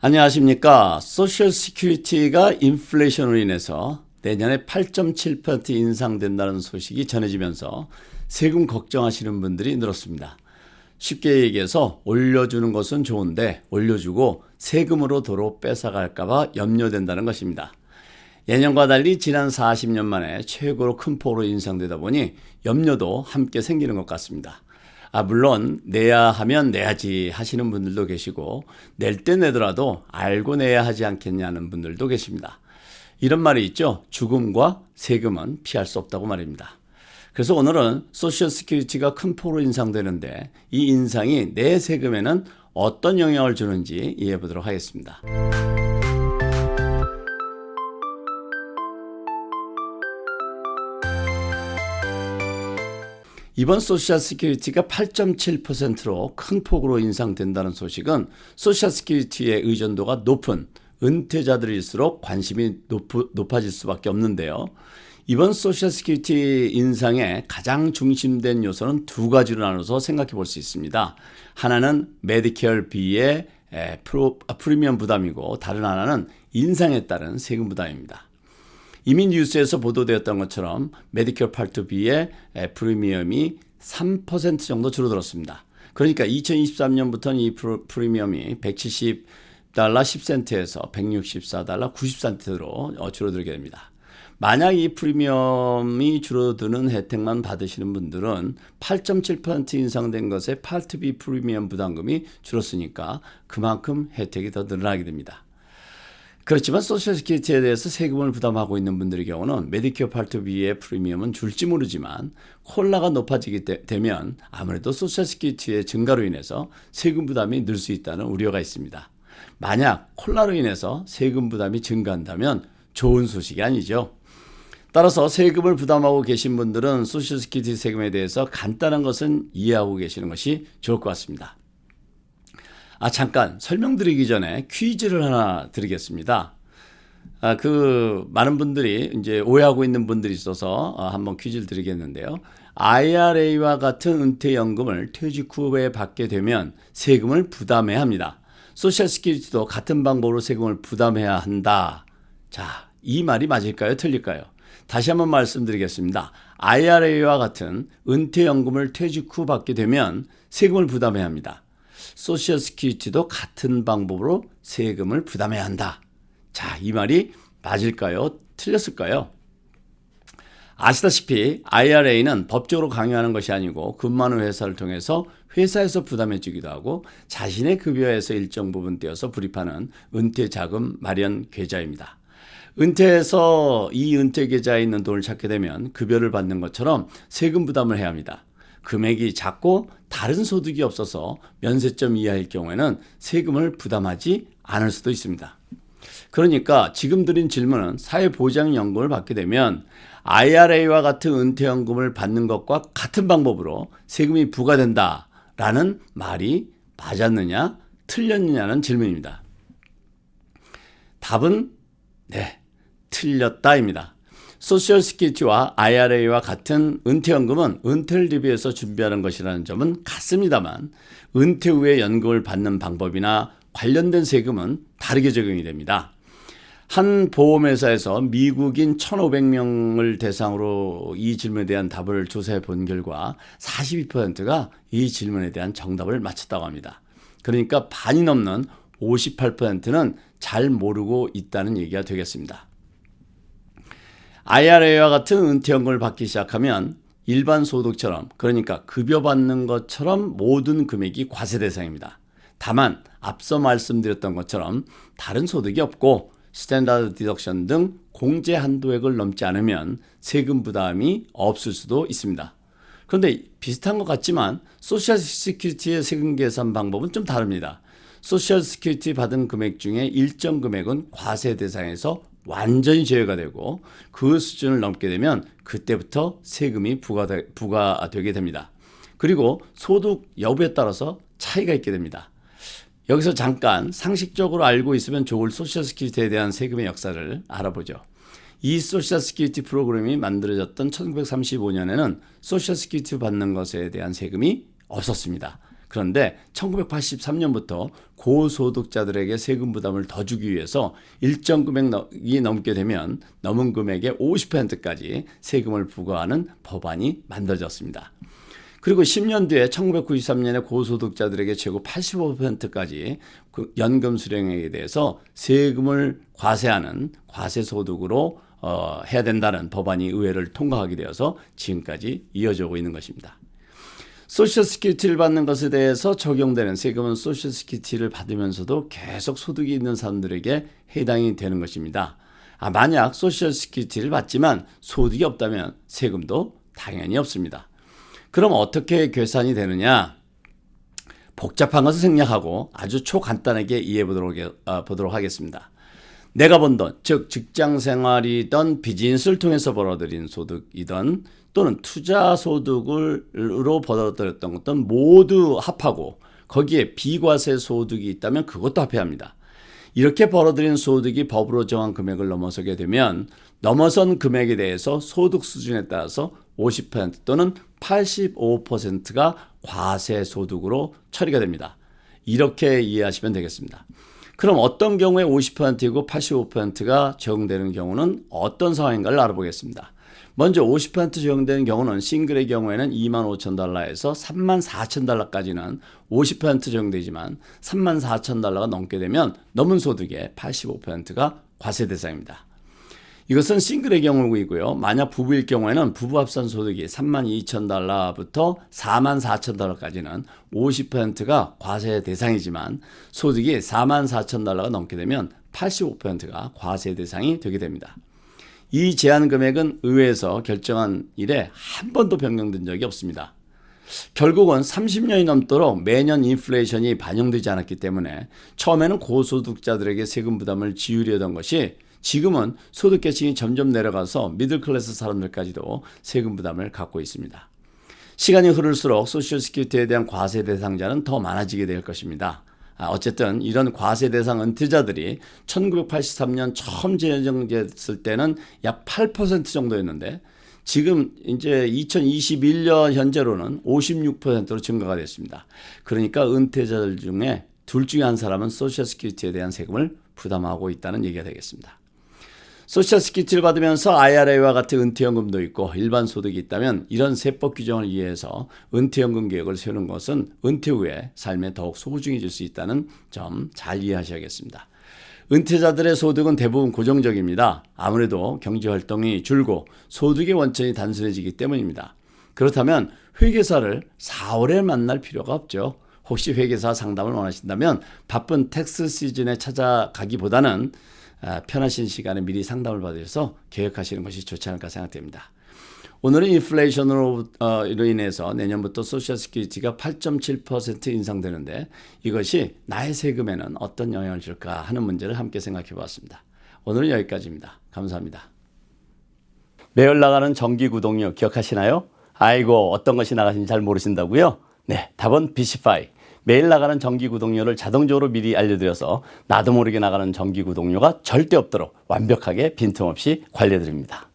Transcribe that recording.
안녕하십니까. 소셜 시큐리티가 인플레이션으로 인해서 내년에 8.7% 인상된다는 소식이 전해지면서 세금 걱정하시는 분들이 늘었습니다. 쉽게 얘기해서 올려주는 것은 좋은데 올려주고 세금으로 도로 뺏어갈까봐 염려된다는 것입니다. 예년과 달리 지난 40년 만에 최고로 큰 폭으로 인상되다 보니 염려도 함께 생기는 것 같습니다. 아, 물론 내야 하면 내야지 하시는 분들도 계시고 낼 때 내더라도 알고 내야 하지 않겠냐는 분들도 계십니다. 이런 말이 있죠. 죽음과 세금은 피할 수 없다고 말입니다. 그래서 오늘은 소셜 스큐리티가 큰 폭으로 인상되는데 이 인상이 내 세금에는 어떤 영향을 주는지 이해해 보도록 하겠습니다. 이번 소셜 스큐리티가 8.7%로 큰 폭으로 인상된다는 소식은 소셜 스큐리티의 의존도가 높은 은퇴자들일수록 관심이 높, 높아질 수밖에 없는데요. 이번 소셜 스큐리티 인상의 가장 중심된 요소는 두 가지로 나눠서 생각해 볼 수 있습니다. 하나는 메디케어 B의 프로, 아, 프리미엄 부담이고 다른 하나는 인상에 따른 세금 부담입니다. 이미 뉴스에서 보도되었던 것처럼 메디컬 파트 B의 프리미엄이 3% 정도 줄어들었습니다. 그러니까 2023년부터는 이 프리미엄이 170 달러 10센트에서 164달러 90센트로 줄어들게 됩니다. 만약 이 프리미엄이 줄어드는 혜택만 받으시는 분들은 8.7% 인상된 것에 파트 B 프리미엄 부담금이 줄었으니까 그만큼 혜택이 더 늘어나게 됩니다. 그렇지만 소셜시큐리티에 대해서 세금을 부담하고 있는 분들의 경우는 메디케어 파트 B의 프리미엄은 줄지 모르지만 콜라가 높아지게 되 면 아무래도 소셜시큐리티의 증가로 인해서 세금 부담이 늘 수 있다는 우려가 있습니다. 만약 콜라로 인해서 세금 부담이 증가한다면 좋은 소식이 아니죠. 따라서 세금을 부담하고 계신 분들은 소셜시큐리티 세금에 대해서 간단한 것은 이해하고 계시는 것이 좋을 것 같습니다. 아, 잠깐 설명드리기 전에 퀴즈를 하나 드리겠습니다. 아, 그 많은 분들이 이제 오해하고 있는 분들이 있어서 아, 한번 퀴즈를 드리겠는데요. IRA와 같은 은퇴연금을 퇴직 후에 받게 되면 세금을 부담해야 합니다. 소셜 스키리티도 같은 방법으로 세금을 부담해야 한다. 자, 이 말이 맞을까요? 틀릴까요? 다시 한번 말씀드리겠습니다. IRA와 같은 은퇴연금을 퇴직 후 받게 되면 세금을 부담해야 합니다. 소셜 스키리티도 같은 방법으로 세금을 부담해야 한다. 자, 이 말이 맞을까요? 틀렸을까요? 아시다시피 IRA는 법적으로 강요하는 것이 아니고 근무하는 회사를 통해서 회사에서 부담해 주기도 하고 자신의 급여에서 일정 부분 떼어서 불입하는 은퇴 자금 마련 계좌입니다. 은퇴해서 이 은퇴 계좌에 있는 돈을 찾게 되면 급여를 받는 것처럼 세금 부담을 해야 합니다. 금액이 작고 다른 소득이 없어서 면세점 이하일 경우에는 세금을 부담하지 않을 수도 있습니다. 그러니까 지금 드린 질문은 사회보장연금을 받게 되면 IRA와 같은 은퇴연금을 받는 것과 같은 방법으로 세금이 부과된다라는 말이 맞았느냐 틀렸느냐는 질문입니다. 답은 네, 틀렸다입니다. 소셜 스키티와 IRA와 같은 은퇴연금은 은퇴를 대비해서 준비하는 것이라는 점은 같습니다만 은퇴 후에 연금을 받는 방법이나 관련된 세금은 다르게 적용이 됩니다. 한 보험회사에서 미국인 1,500명을 대상으로 이 질문에 대한 답을 조사해 본 결과 42%가 이 질문에 대한 정답을 맞췄다고 합니다. 그러니까 반이 넘는 58%는 잘 모르고 있다는 얘기가 되겠습니다. IRA와 같은 은퇴연금을 받기 시작하면 일반 소득처럼 그러니까 급여 받는 것처럼 모든 금액이 과세 대상입니다. 다만 앞서 말씀드렸던 것처럼 다른 소득이 없고 스탠다드 디덕션 등 공제 한도액을 넘지 않으면 세금 부담이 없을 수도 있습니다. 그런데 비슷한 것 같지만 소셜 시큐리티의 세금 계산 방법은 좀 다릅니다. 소셜 시큐리티 받은 금액 중에 일정 금액은 과세 대상에서 완전히 제외가 되고 그 수준을 넘게 되면 그때부터 세금이 부과되, 부과되게 됩니다. 그리고 소득 여부에 따라서 차이가 있게 됩니다. 여기서 잠깐 상식적으로 알고 있으면 좋을 소셜 스키리티에 대한 세금의 역사를 알아보죠. 이 소셜 스키리티 프로그램이 만들어졌던 1935년에는 소셜 스키리티 받는 것에 대한 세금이 없었습니다. 그런데 1983년부터 고소득자들에게 세금 부담을 더 주기 위해서 일정 금액이 넘게 되면 넘은 금액의 50%까지 세금을 부과하는 법안이 만들어졌습니다. 그리고 10년 뒤에 1993년에 고소득자들에게 최고 85%까지 그 연금 수령액에 대해서 세금을 과세하는 과세소득으로 어, 해야 된다는 법안이 의회를 통과하게 되어서 지금까지 이어져 오고 있는 것입니다. 소셜 스키티를 받는 것에 대해서 적용되는 세금은 소셜 스키티를 받으면서도 계속 소득이 있는 사람들에게 해당이 되는 것입니다. 아, 만약 소셜 스키티를 받지만 소득이 없다면 세금도 당연히 없습니다. 그럼 어떻게 계산이 되느냐? 복잡한 것을 생략하고 아주 초간단하게 이해해 보도록, 어, 보도록 하겠습니다. 내가 번 돈, 즉 직장 생활이던 비즈니스를 통해서 벌어들인 소득이던 또는 투자 소득으로 벌어들였던 것든 모두 합하고 거기에 비과세 소득이 있다면 그것도 합해야 합니다. 이렇게 벌어들인 소득이 법으로 정한 금액을 넘어서게 되면 넘어선 금액에 대해서 소득 수준에 따라서 50% 또는 85%가 과세 소득으로 처리가 됩니다. 이렇게 이해하시면 되겠습니다. 그럼 어떤 경우에 50%이고 85%가 적용되는 경우는 어떤 상황인가를 알아보겠습니다. 먼저 50% 적용되는 경우는 싱글의 경우에는 2만 5천 달러에서 3만 4천 달러까지는 50% 적용되지만 3만 4천 달러가 넘게 되면 넘은 소득의 85%가 과세 대상입니다. 이것은 싱글의 경우이고요. 만약 부부일 경우에는 부부 합산 소득이 3만 2천 달러부터 4만 4천 달러까지는 50%가 과세 대상이지만 소득이 4만 4천 달러가 넘게 되면 85%가 과세 대상이 되게 됩니다. 이 제한 금액은 의회에서 결정한 이래 한 번도 변경된 적이 없습니다. 결국은 30년이 넘도록 매년 인플레이션이 반영되지 않았기 때문에 처음에는 고소득자들에게 세금 부담을 지우려던 것이 지금은 소득 계층이 점점 내려가서 미들 클래스 사람들까지도 세금 부담을 갖고 있습니다. 시간이 흐를수록 소셜 스키티에 대한 과세 대상자는 더 많아지게 될 것입니다. 아, 어쨌든 이런 과세 대상 은퇴자들이 1983년 처음 제정됐을 때는 약 8% 정도였는데 지금 이제 2021년 현재로는 56%로 증가가 됐습니다. 그러니까 은퇴자들 중에 둘 중에 한 사람은 소셜 스키티에 대한 세금을 부담하고 있다는 얘기가 되겠습니다. 소셜 스키티를 받으면서 IRA와 같은 은퇴연금도 있고 일반 소득이 있다면 이런 세법 규정을 이해해서 은퇴연금 계획을 세우는 것은 은퇴 후에 삶에 더욱 소중해질 수 있다는 점 잘 이해하셔야겠습니다. 은퇴자들의 소득은 대부분 고정적입니다. 아무래도 경제 활동이 줄고 소득의 원천이 단순해지기 때문입니다. 그렇다면 회계사를 4월에 만날 필요가 없죠. 혹시 회계사 상담을 원하신다면 바쁜 텍스 시즌에 찾아가기보다는 아, 편하신 시간에 미리 상담을 받으셔서 계획하시는 것이 좋지 않을까 생각됩니다. 오늘은 인플레이션으로 어, 인해서 내년부터 소셜 스키티가 8.7% 인상되는데 이것이 나의 세금에는 어떤 영향을 줄까 하는 문제를 함께 생각해 보았습니다. 오늘은 여기까지입니다. 감사합니다. 매월 나가는 정기 구독료 기억하시나요? 아이고 어떤 것이 나가신지 잘 모르신다고요? 네, 답은 비시파이. 매일 나가는 정기 구독료를 자동적으로 미리 알려드려서 나도 모르게 나가는 정기 구독료가 절대 없도록 완벽하게 빈틈없이 관리해드립니다.